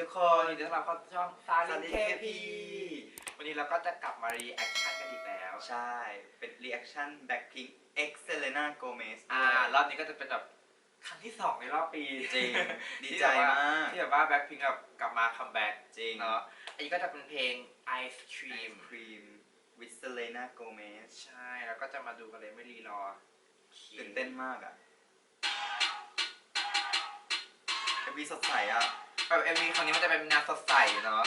ทุกควันนนี้ต้อนรับเข้าช่องซาลิ Starling เค KP พีวันนี้เราก็จะกลับมารีแอคชั่นกันอีกแล้ว ใช่ เป็นรีแอคชั่น Blackpink X Selena Gomez อ่ารอบนี้ก็จะเป็นแบบครั้งที่สองในรอบปีจริง ดีที่ใจแบบว่มากที่แบบว่าแบ็คพิงกับกลับมาคัมแบ็กจริงเนาะ อันนี้ก็จะเป็นเพลง Ice Cream Cream with Selena Gomez ใช่ แล้วก็จะมาดูกันเลยไม่รีรอ ตื่นเต้นมากอะเอ็มวีสดใสอะ แบบเอ็มวีครั้งนี้มันจะเป็นแนวสดใสเนาะ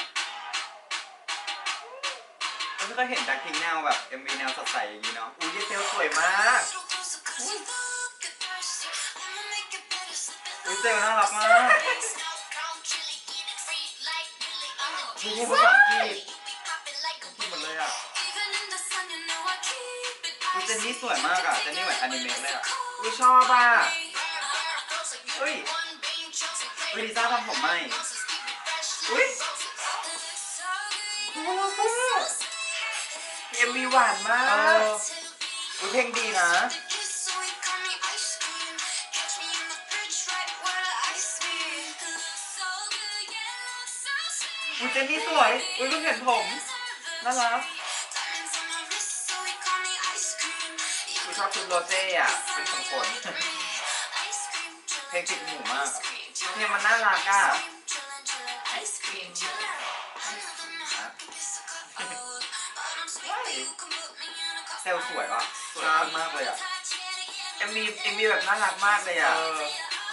เราไม่เคยเห็น Blackpink แนวแบบ MV แนวสดใสอย่างนี้เนาะอุ้ยเซลสวยมากอุ้ยเซลน่ารักมากมีเพลงภาษาอังกฤษพูดหมดเลยอะอุ้ยเจนนี่สวยมากอะเจนนี่เหมือนอนิเมะเลยอะอุ้ยชอบอะเฮ้ย อุ้ยลิซ่าทำผมใหม่อุ้ยเอ็มวีหวานมาเอกออุ้ยเพลงดีนะ อุ้ยเจนนี่สวย อุ้ยเพิ่งเห็นผม น่ารักอุ้ยชอบชุดโรเซ่อะเป็นขนขนเพลงติดหูมากอะ เพลงมันน่ารักอะเซลสวยว่ะสวยมากเลยอะเอ็มวีเอ็มวีแบบน่ารักมากเลยเออะอ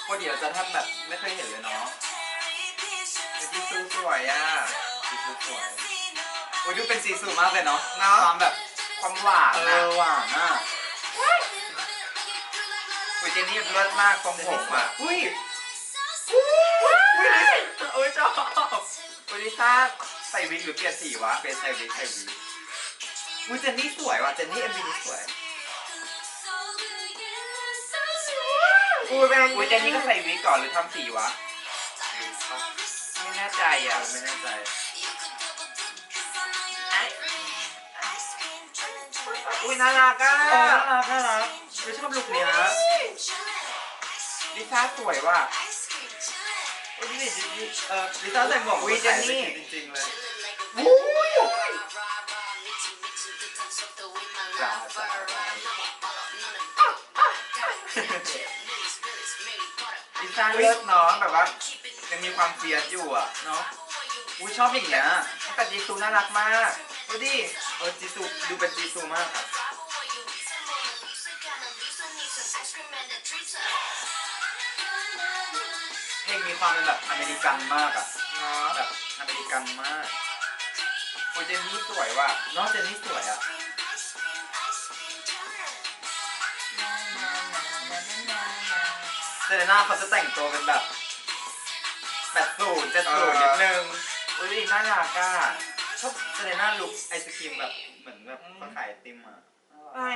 ปกติเราจะแทบแบบไม่เคยเห็นเลยเนาะจีซูสวยอะซีซูสวยโอ้ยดูเป็นซีซูมากเลยเนาะเนาะความแบบความหวานเอนะอหวานอะอุ้ยเจนนี่เลิศมากทรงผมอะอุ้ยอุ้ ยโอ้ยชอบอุ้ยลิซ่าใส่วิกหรือเปลี่ยนสีวะเป็นไซวิไซวิอุ้ยเจนนี่สวยว่ะเจนนี่เอ็มวีนี้สวยอุ้ยแม่งอุ้ยเจนนี่ก็ใส่วิกก่อนหรือทำสีวะไม่แน่ใจเออะอไม่แน่ใจอุ้ยน่ารักอะเออน่ารักน่ารักไม่ชอบลุคเนี้ยลิซ่าสวยว่ะ อุ้ยนี่จริงๆเออลิซ่าใส่หมวกอุ๊ยเจนนี่จริงๆเลยลิซ่าเลิศเนาะแบบว่ายังมีความเฟียสอยู่อะเนาะอุ้ยชอบอย่างเงี้ยแต่จีซูน่ารักมากดูดิเออจีซูดูเป็นจีซูมากอะเลงมีความเป็นแบบอเมริกันมากอะเนาะแบบอเมริกันมากโอ้ยเจนนี่สวยว่ะเนาะเจนนี่สวยอะเซเลน่าเขาจะแต่งตัวเป็นแบบแปดศูนย์เจ็ดศูนย์นิดนึงอุ้ยน่ารักอะชอบเซเลน่าลุคไอศครีมแบบเหมือนแบบคนขายไอติมอะไอ้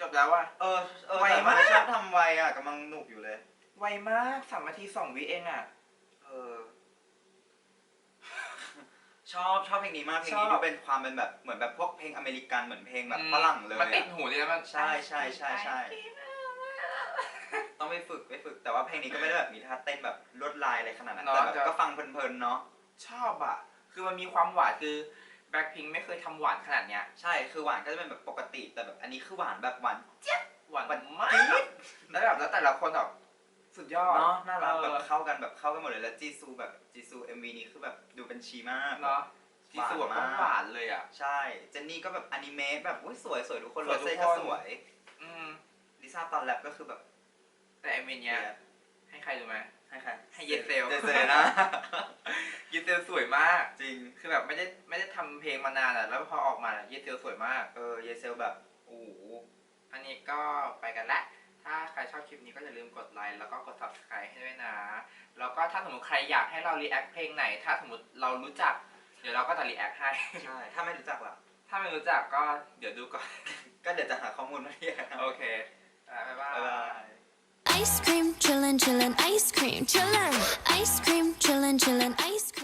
จบแล้วว่ะ เออเออไวแต่มากมันชอบทำไวอะกำลังหนุกอยู่เลยไว มากสามนาทีสองวิเองอะ เออ ชอบชอบเพลงนี้มากเพลงชนี้อบ ดูเป็นความเป็นแบบเหมือนแบบพวกเพลงอเมริกันเหมือนเพลงแบบอืมฝรั่งเลยมันติดอะหูเลยนะมันใช่ใช่ใช่ใช่ต้องไปฝึกไปฝึก แต่ว่าเพลงนี้ก็ไม่ได้แบบมีท่าเต้นแบบลวดลายอะไรขนาดนั้นแต่แบบก็ฟังเพลินๆเนาะ ชอบอะ คือมันมีความหวานคือแบ็คพิงไม่เคยทำหวานขนาดเนี้ย ใช่ คือหวานก็จะเป็นแบบปกติ แต่แบบอันนี้คือหวานแบบหวานหวานหวานมากจี๊ดแล้วแบบแล้วแต่ละคนแบบ สุดยอดเนาะน่ารักเอแบอบเข้ากันแบบเข้ากันหมดเลยแล้วจีซูแบบจีซูเอ็มวีนี้คือแบบดูเป็นชีมากเนาะจีสวยหวานมากหวานเลยอะใช่เจนนี่ก็แบบอนิเมะแบบอุ้ยสวยสวยทุกคนสโรวยทุกเซ่คนก็สวยอืมลิซ่าตอนแรปก็คือแบบ แต่ไอเมนเนี้ยให้ใครดูไหมให้ใครให้เยเซลเยเซลนะเยเซลสวยมากจริงคือแบบไม่ได้ไม่ได้ทำเพลงมานานอะแล้วพอออกมาเยเซลสวยมากเออเยเซลแบบโอ้โหอันนี้ก็ไปกันละ ถ้าใครชอบคลิปนี้ก็อย่าลืมกดไลค์แล้วก็กด subscribe ให้ด้วยนะ แล้วก็ถ้าสมมติใครอยากให้เรา react เพลงไหน ถ้าสมมติเรารู้จัก เดี๋ยวเราก็จะ react ให้ ใช่ ถ้าไม่รู้จักล่ะ ถ้าไม่รู้จักก็เดี๋ยวดูก่อน ก็เดี๋ยวจะหาข้อมูลมาให้นะโอเคอะบ๊ายบาบ๊ายบายย Ice cream, chillin', chillin', ice cream, chillin'. Ice cream, chillin', chillin', ice cream.